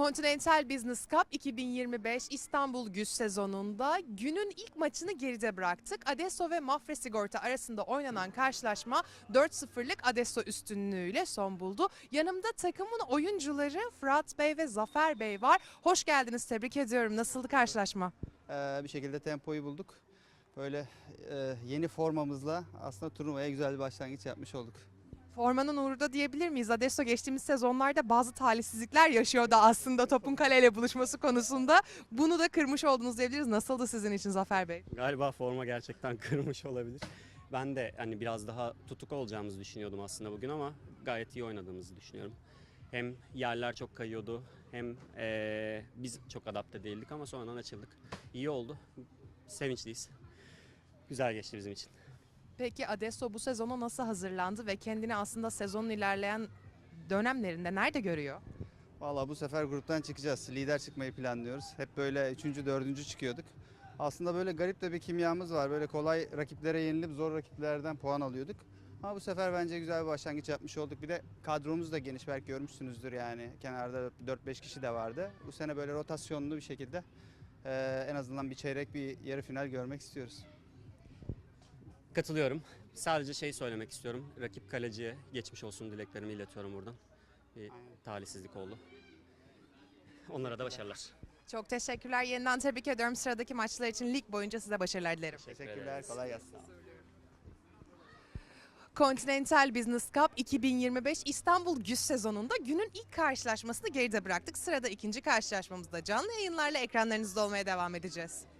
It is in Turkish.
Continental Business Cup 2025 İstanbul Güz sezonunda günün ilk maçını geride bıraktık. Adesso ve Mafre Sigorta arasında oynanan karşılaşma 4-0'lık Adesso üstünlüğüyle son buldu. Yanımda takımın oyuncuları Fırat Bey ve Zafer Bey var. Hoş geldiniz, tebrik ediyorum. Nasıldı karşılaşma? Ee, bir şekilde tempoyu bulduk. Böyle e, yeni formamızla aslında turnuvaya güzel bir başlangıç yapmış olduk. Formanın uğru da diyebilir miyiz? Adesso geçtiğimiz sezonlarda bazı talihsizlikler yaşıyordu aslında topun kaleyle buluşması konusunda. Bunu da kırmış oldunuz diyebiliriz. Nasıldı sizin için Zafer Bey? Galiba forma gerçekten kırmış olabilir. Ben de hani biraz daha tutuk olacağımızı düşünüyordum aslında bugün ama gayet iyi oynadığımızı düşünüyorum. Hem yerler çok kayıyordu hem eee, biz çok adapte değildik ama sonradan açıldık. İyi oldu. Sevinçliyiz. Güzel geçti bizim için. Peki Adesso bu sezona nasıl hazırlandı ve kendini aslında sezonun ilerleyen dönemlerinde nerede görüyor? Valla bu sefer gruptan çıkacağız. Lider çıkmayı planlıyoruz. Hep böyle üçüncü, dördüncü çıkıyorduk. Aslında böyle garip de bir kimyamız var. Böyle kolay rakiplere yenilip zor rakiplerden puan alıyorduk. Ama bu sefer bence güzel bir başlangıç yapmış olduk. Bir de kadromuz da geniş belki görmüşsünüzdür yani. Kenarda 4-5 kişi de vardı. Bu sene böyle rotasyonlu bir şekilde en azından bir çeyrek bir yarı final görmek istiyoruz. Katılıyorum. Sadece şey söylemek istiyorum. Rakip kaleciye geçmiş olsun dileklerimi iletiyorum buradan. Bir talihsizlik oldu. Onlara da başarılar. Çok teşekkürler. Yeniden tebrik ediyorum. Sıradaki maçlar için lig boyunca size başarılar dilerim. Teşekkürler, kolay gelsin. Continental Business Cup 2025 İstanbul Güz sezonunda günün ilk karşılaşmasını geride bıraktık. Sırada ikinci karşılaşmamızda canlı yayınlarla ekranlarınızda olmaya devam edeceğiz.